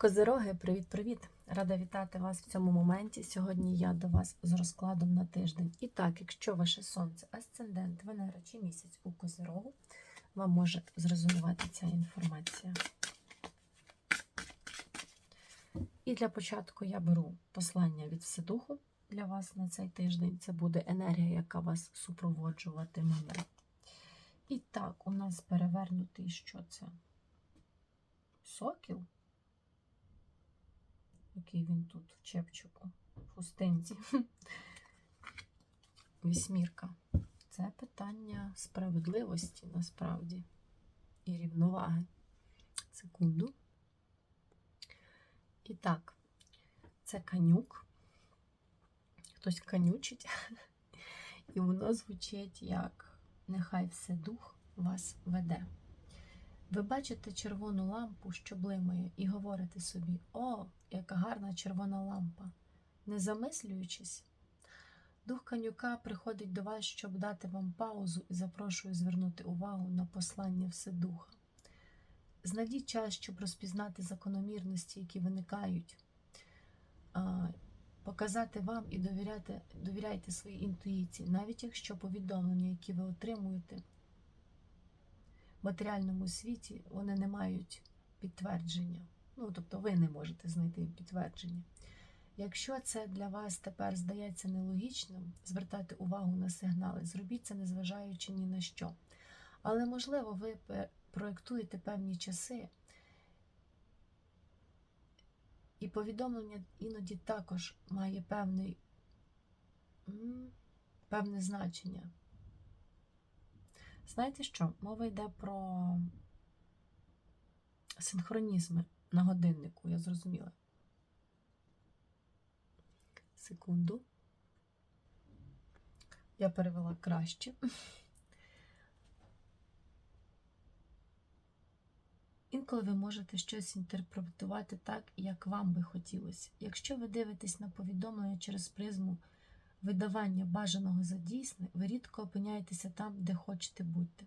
Козироги, привіт-привіт! Рада вітати вас в цьому моменті. Сьогодні я до вас з розкладом на тиждень. І так, якщо ваше сонце, асцендент, Венера чи місяць у Козирогу, вам може зрезонувати ця інформація. І для початку я беру послання від Вседуху для вас на цей тиждень. Це буде енергія, яка вас супроводжуватиме. І так, у нас перевернутий що це? Сокіл який він тут в чепчику, в хустинці. Вісьмірка. Це питання справедливості насправді і рівноваги. Секунду. І так, це канюк. Хтось канючить. І воно звучить як нехай все дух вас веде. Ви бачите червону лампу, що блимає, і говорите собі: О, яка гарна червона лампа! Не замислюючись, дух канюка приходить до вас, щоб дати вам паузу і запрошує звернути увагу на послання Вседуха. Знайдіть час, щоб розпізнати закономірності, які виникають, показати вам і довіряти, довіряйте своїй інтуїції, навіть якщо повідомлення, які ви отримуєте, матеріальному світі вони не мають підтвердження. Ну, тобто ви не можете знайти підтвердження. Якщо це для вас тепер здається нелогічним, звертати увагу на сигнали, зробіть це, незважаючи ні на що. Але, можливо, ви проєктуєте певні часи, і повідомлення іноді також має певний, певне значення. Знаєте що? Мова йде про синхронізми на годиннику, я зрозуміла. Секунду. Я перевела краще. Інколи ви можете щось інтерпретувати так, як вам би хотілося. Якщо ви дивитесь на повідомлення через призму видавання бажаного за дійсне, ви рідко опиняєтеся там, де хочете бути.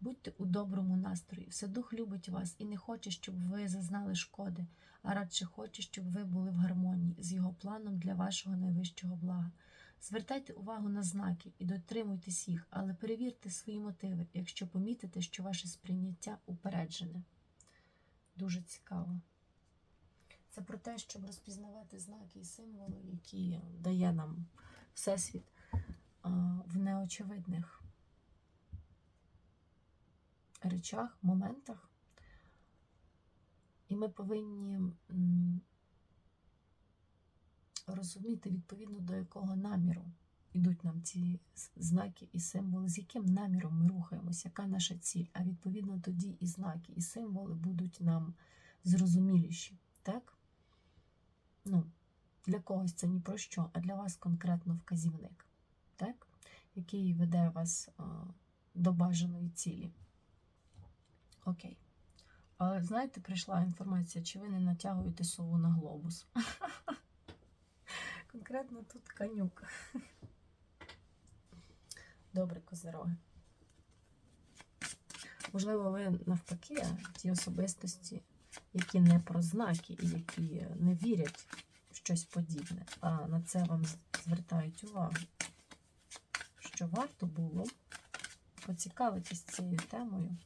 Будьте у доброму настрої. Вседух любить вас і не хоче, щоб ви зазнали шкоди, а радше хоче, щоб ви були в гармонії з його планом для вашого найвищого блага. Звертайте увагу на знаки і дотримуйтесь їх, але перевірте свої мотиви, якщо помітите, що ваше сприйняття упереджене. Дуже цікаво. Це про те, щоб розпізнавати знаки і символи, які дає нам Всесвіт в неочевидних речах, моментах. І ми повинні розуміти, відповідно до якого наміру йдуть нам ці знаки і символи, з яким наміром ми рухаємося, яка наша ціль. А відповідно тоді і знаки, і символи будуть нам зрозуміліші. Так? Ну, Для когось це ні про що, а для вас конкретно вказівник, так? який веде вас до бажаної цілі. Окей. Але знаєте, прийшла інформація, чи ви не натягуєте сову на глобус. Конкретно тут канюк. Добре, козироги. Можливо, ви навпаки, ті особистості, які не про знаки і які не вірять щось подібне, а на це вам звертають увагу, що варто було поцікавитись цією темою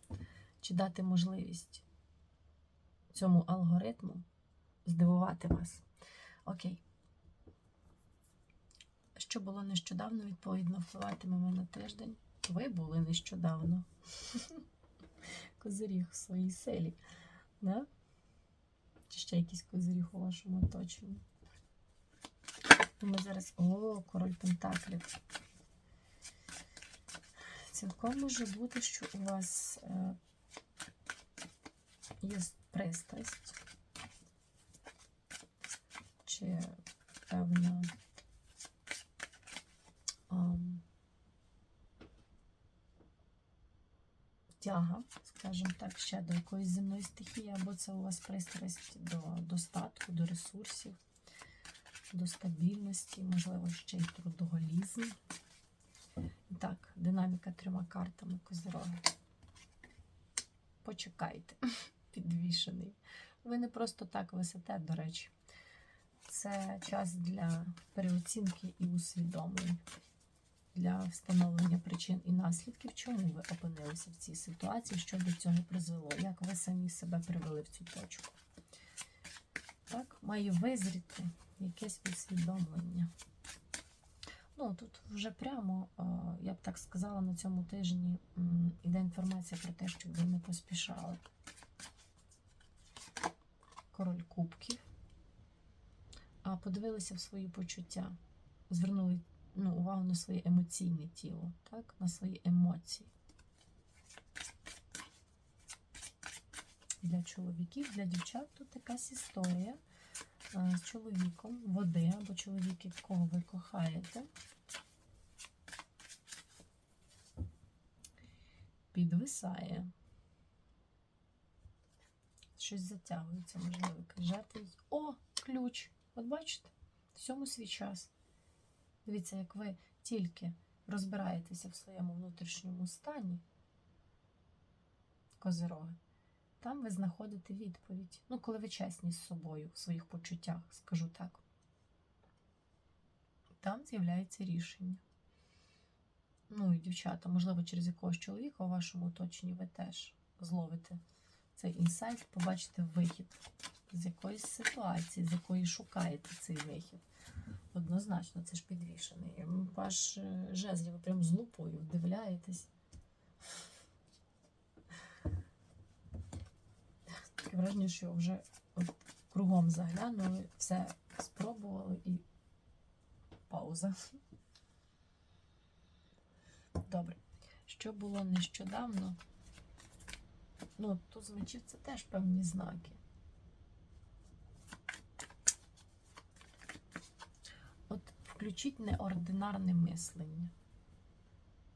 чи дати можливість цьому алгоритму здивувати вас. Окей. Що було нещодавно, відповідно, впливатиме на тиждень. Ви були нещодавно. Козиріг в своїй селі. Да? Чи ще якийсь козиріг у вашому оточенні? Ми зараз. О, король Пентаклів. Цілком може бути, що у вас е, є пристрасть чи певна тяга, скажімо так, ще до якоїсь земної стихії, або це у вас пристрасть до достатку, до ресурсів, до стабільності, можливо, ще й трудоголізм. Так, динаміка трьома картами козироги. Почекайте, підвішений. Ви не просто так висите, до речі. Це час для переоцінки і усвідомлень, для встановлення причин і наслідків, чому ви опинилися в цій ситуації, що до цього призвело, як ви самі себе привели в цю точку. Так, має визріти якесь усвідомлення. Ну, тут вже прямо, я б так сказала, на цьому тижні м, іде інформація про те, щоб ви не поспішали. Король кубків. А подивилися в свої почуття, звернули ну, увагу на своє емоційне тіло, так? на свої емоції. Для чоловіків, для дівчат тут якась історія з чоловіком, води або чоловік, якого ви кохаєте. Підвисає. Щось затягується, можливо, жертвість. О, ключ! От бачите, всьому свій час. Дивіться, як ви тільки розбираєтеся в своєму внутрішньому стані, козироги, там ви знаходите відповідь. Ну, коли ви чесні з собою в своїх почуттях, скажу так. Там з'являється рішення. Ну і дівчата, можливо, через якогось чоловіка у вашому оточенні ви теж зловите цей інсайт, побачите вихід з якоїсь ситуації, з якої шукаєте цей вихід. Однозначно, це ж підвішений. Ваш е, жезл, ви прям з лупою вдивляєтесь. Таке враження, що вже от кругом заглянули, все спробували і пауза. Добре. Що було нещодавно? Ну, тут з це теж певні знаки. От включіть неординарне мислення.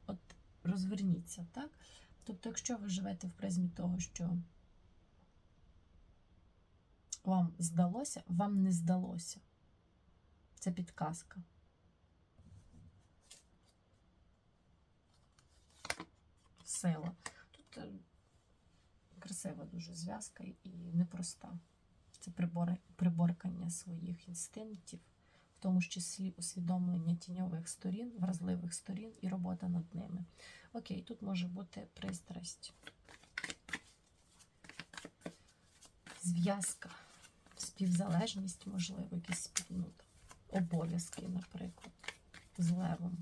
От розверніться, так? Тобто, якщо ви живете в призмі того, що вам здалося, вам не здалося. Це підказка. Сила. Тут е, красива дуже зв'язка і непроста. Це прибори, приборкання своїх інстинктів, в тому числі усвідомлення тіньових сторін, вразливих сторін і робота над ними. Окей, тут може бути пристрасть, зв'язка, співзалежність, можливо, якісь ну, обов'язки, наприклад, з левом.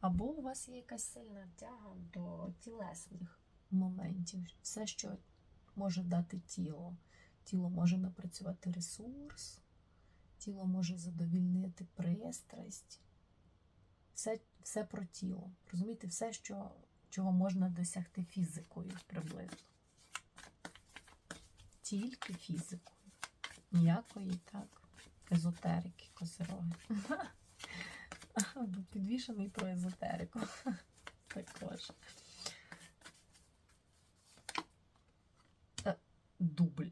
Або у вас є якась сильна тяга до тілесних моментів. Все, що може дати тіло. Тіло може напрацювати ресурс, тіло може задовільнити пристрасть. Все, все про тіло. Розумієте, все, що, чого можна досягти фізикою приблизно. Тільки фізикою. Ніякої так, езотерики, козироги. Підвішений про езотерику. Також. Е, Дубль.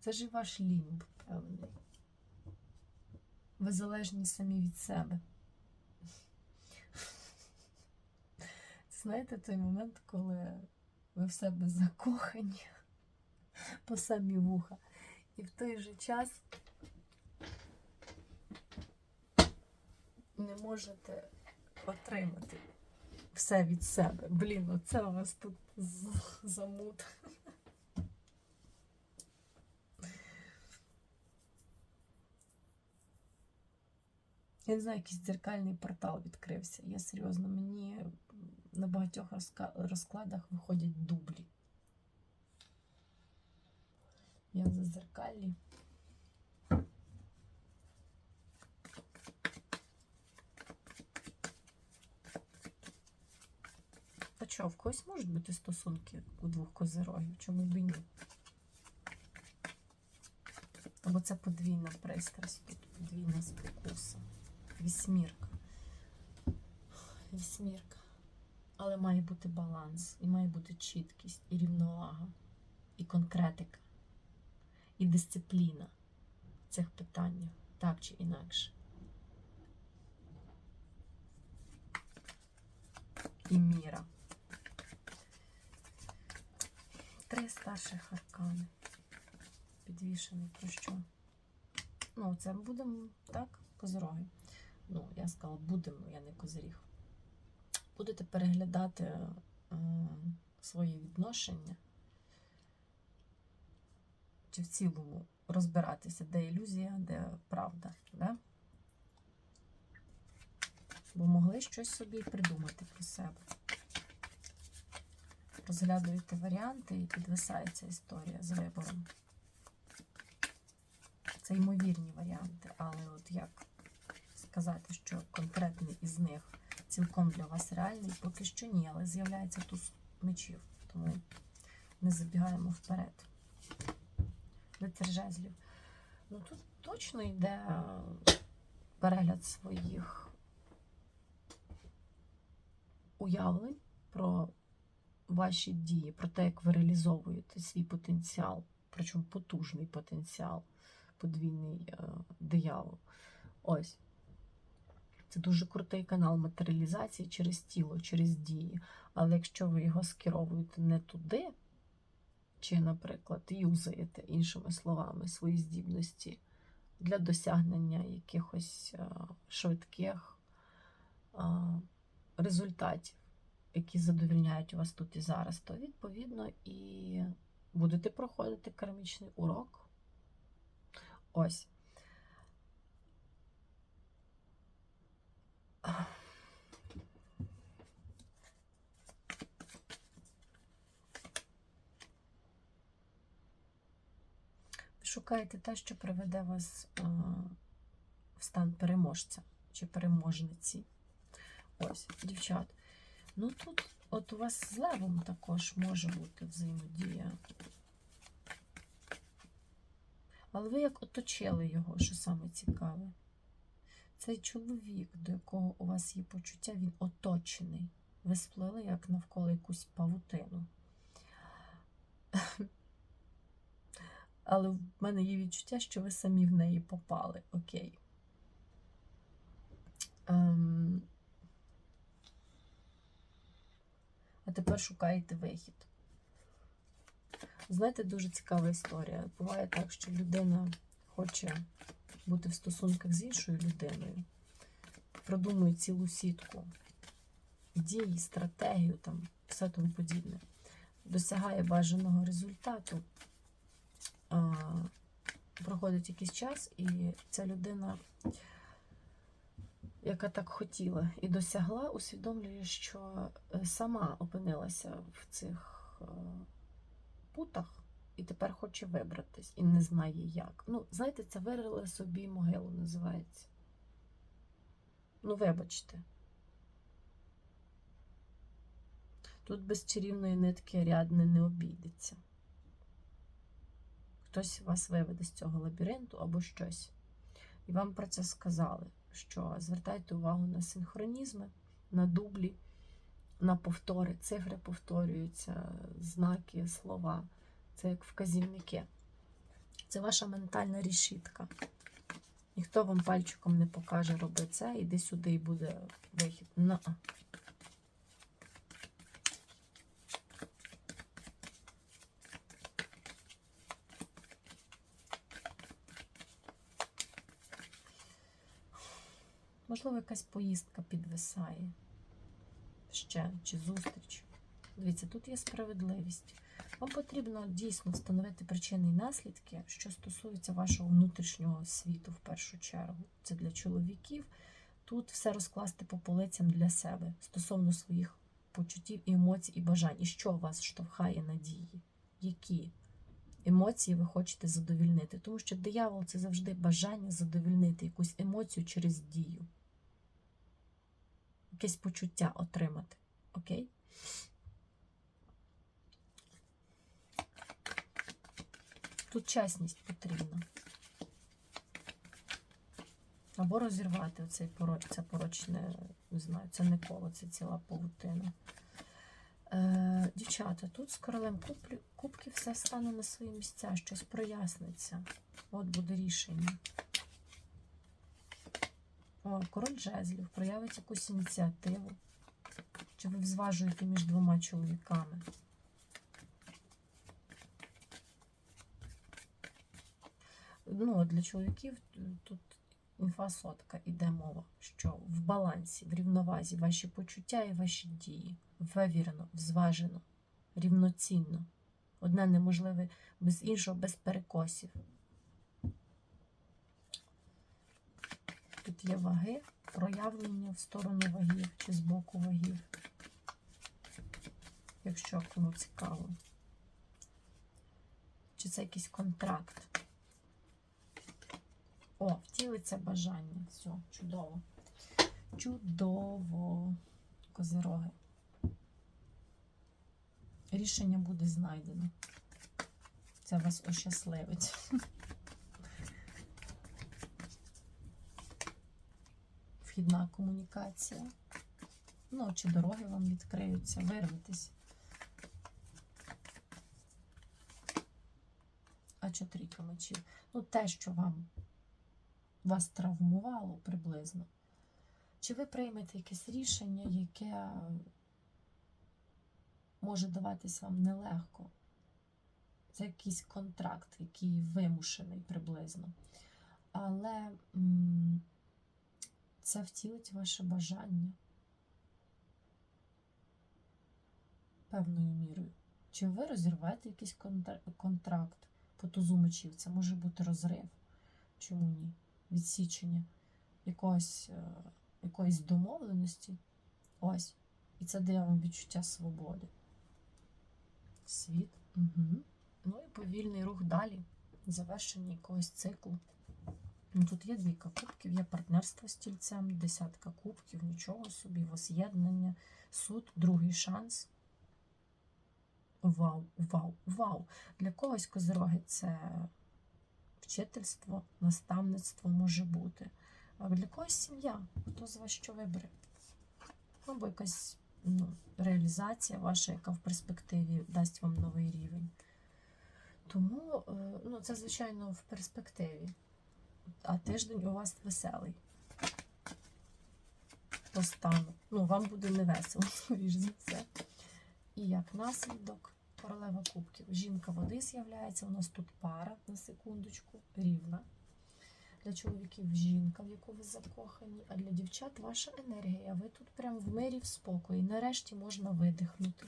Це ж і ваш лімб, певний. Ви залежні самі від себе. Знаєте той момент, коли ви в себе закохані по самі вуха. І в той же час не можете отримати все від себе. Блін, оце у вас тут замут. Я не знаю, якийсь дзеркальний портал відкрився. Я серйозно, мені на багатьох розкладах виходять дублі. Я в зазеркаллі. А що, в когось можуть бути стосунки у двох козирогів? Чому б і ні? Або це подвійна пристрасть, тут подвійна спокуса. Вісьмірка. Вісьмірка. Але має бути баланс, і має бути чіткість, і рівновага, і конкретика, і дисципліна в цих питаннях, так чи інакше. і міра. Три старших аркани. Підвішений про що? Ну, це будемо, так, козороги. Ну, я сказала, будемо, я не козиріг. Будете переглядати е, свої відношення. Чи в цілому розбиратися, де ілюзія, де правда. Да? Бо могли щось собі придумати про себе. Розглядуєте варіанти і підвисається історія з вибором. Це ймовірні варіанти, але от як сказати, що конкретний із них цілком для вас реальний, поки що ні, але з'являється туз мечів, тому не забігаємо вперед. Лицар жезлів. Ну тут точно йде перегляд своїх уявлень про ваші дії, про те, як ви реалізовуєте свій потенціал, причому потужний потенціал, подвійний е, диявол. Ось. Це дуже крутий канал матеріалізації через тіло, через дії. Але якщо ви його скеровуєте не туди, чи, наприклад, юзаєте, іншими словами, свої здібності для досягнення якихось е, швидких е, результатів, які задовільняють вас тут і зараз, то відповідно і будете проходити кармічний урок. Ось. Шукайте те, що приведе вас е, в стан переможця чи переможниці. Ось, дівчат. Ну тут, от у вас з левом також може бути взаємодія. Але ви як оточили його, що саме цікаве. Цей чоловік, до якого у вас є почуття, він оточений. Ви сплили як навколо якусь павутину. Але в мене є відчуття, що ви самі в неї попали. Окей. Ем... А тепер шукаєте вихід. Знаєте, дуже цікава історія. Буває так, що людина хоче бути в стосунках з іншою людиною, продумує цілу сітку дій, стратегію, там, все тому подібне, досягає бажаного результату. А, проходить якийсь час, і ця людина, яка так хотіла і досягла, усвідомлює, що е, сама опинилася в цих е, путах і тепер хоче вибратись і не знає як. Ну, знаєте, це вирили собі могилу називається. Ну, вибачте. Тут без чарівної нитки рядне не обійдеться. Хтось вас виведе з цього лабіринту або щось. І вам про це сказали, що звертайте увагу на синхронізми, на дублі, на повтори, цифри повторюються, знаки, слова. Це як вказівники. Це ваша ментальна рішітка. Ніхто вам пальчиком не покаже, роби це, іди сюди і буде вихід. На. Можливо, якась поїздка підвисає ще чи зустріч. Дивіться, тут є справедливість. Вам потрібно дійсно встановити причини і наслідки, що стосуються вашого внутрішнього світу в першу чергу. Це для чоловіків. Тут все розкласти по полицям для себе стосовно своїх почуттів, емоцій і бажань. І що вас штовхає надії? Які емоції ви хочете задовільнити? Тому що диявол це завжди бажання задовільнити якусь емоцію через дію. Якесь почуття отримати. Окей? Тут чесність потрібна. Або розірвати оцей пороч, це порочне, не знаю, це не коло, це ціла павутина. Е, Дівчата, тут з королем куплю, кубки все стане на свої місця, щось проясниться. От буде рішення. О, король жезлів проявить якусь ініціативу. Чи ви взважуєте між двома чоловіками? Ну, для чоловіків тут інфа сотка іде мова, що в балансі, в рівновазі ваші почуття і ваші дії. Вивірено, взважено, рівноцінно. Одне неможливе без іншого, без перекосів. Тут є ваги, проявлення в сторону вагів чи з боку вагів. Якщо кому цікаво. Чи це якийсь контракт? О, втілиться бажання. Все, чудово. Чудово. Козироги. Рішення буде знайдено. Це вас ощасливить. Вхідна комунікація. Ну, чи дороги вам відкриються, вирветесь. А чотирійка мечів. Ну, те, що вам вас травмувало приблизно. Чи ви приймете якесь рішення, яке може даватись вам нелегко? Це якийсь контракт, який вимушений приблизно. Але це втілить ваше бажання певною мірою. Чи ви розірвете якийсь контра- контракт по тузу мечів? Це може бути розрив. Чому ні? Відсічення якогось, е, якоїсь домовленості. Ось. І це дає вам відчуття свободи. Світ. Угу. Ну і повільний рух далі. Завершення якогось циклу. Ну, Тут є двійка кубків, є партнерство з тільцем, десятка кубків, нічого собі, воз'єднання, суд, другий шанс. Вау, вау, вау. Для когось козироги це вчительство, наставництво може бути. А для когось сім'я, хто з вас що вибере. Або якась ну, реалізація ваша, яка в перспективі дасть вам новий рівень. Тому е, ну, це, звичайно, в перспективі. А тиждень у вас веселий. По стану. Ну, вам буде не весело, скоріш за все. І як наслідок, королева кубків. Жінка води з'являється. У нас тут пара на секундочку, рівна. Для чоловіків жінка, в яку ви закохані, а для дівчат ваша енергія. Ви тут прям в мирі, в спокої. Нарешті можна видихнути.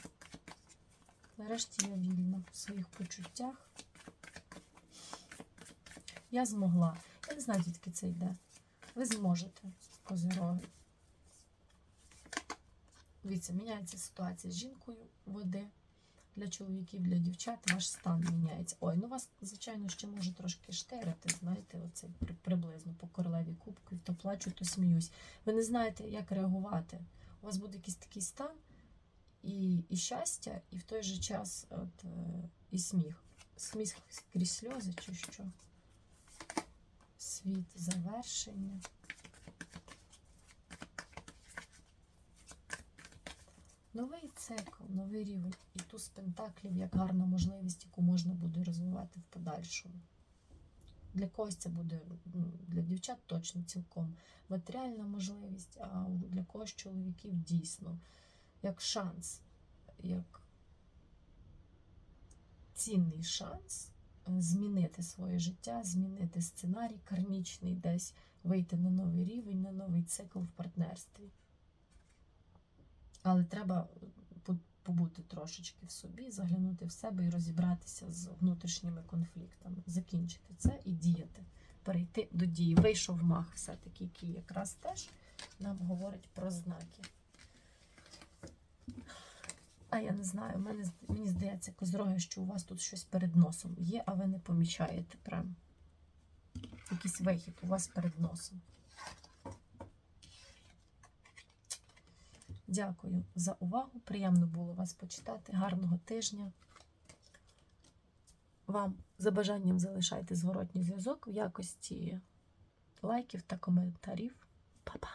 Нарешті я вільна в своїх почуттях. Я змогла. Я не знаю, звідки це йде. Ви зможете, козироги. Дивіться, міняється ситуація з жінкою води. Для чоловіків, для дівчат ваш стан міняється. Ой, ну вас, звичайно, ще може трошки штирити, знаєте, оце приблизно по королеві кубків, то плачу, то сміюсь. Ви не знаєте, як реагувати. У вас буде якийсь такий стан і, і щастя, і в той же час от, е, і сміх. Сміх крізь сльози чи що? Світ завершення. Новий цикл, новий рівень. І туз пентаклів як гарна можливість, яку можна буде розвивати в подальшому. Для когось це буде, ну, для дівчат точно цілком матеріальна можливість, а для когось чоловіків дійсно як шанс, як цінний шанс змінити своє життя, змінити сценарій кармічний, десь вийти на новий рівень, на новий цикл в партнерстві. Але треба побути трошечки в собі, заглянути в себе і розібратися з внутрішніми конфліктами, закінчити це і діяти, перейти до дії. Вийшов мах, все-таки, який якраз теж нам говорить про знаки. А я не знаю, мене, з- мені здається, козроги, що у вас тут щось перед носом є, а ви не помічаєте прям. Якийсь вихід у вас перед носом. Дякую за увагу. Приємно було вас почитати. Гарного тижня. Вам за бажанням залишайте зворотній зв'язок в якості лайків та коментарів. Па-па!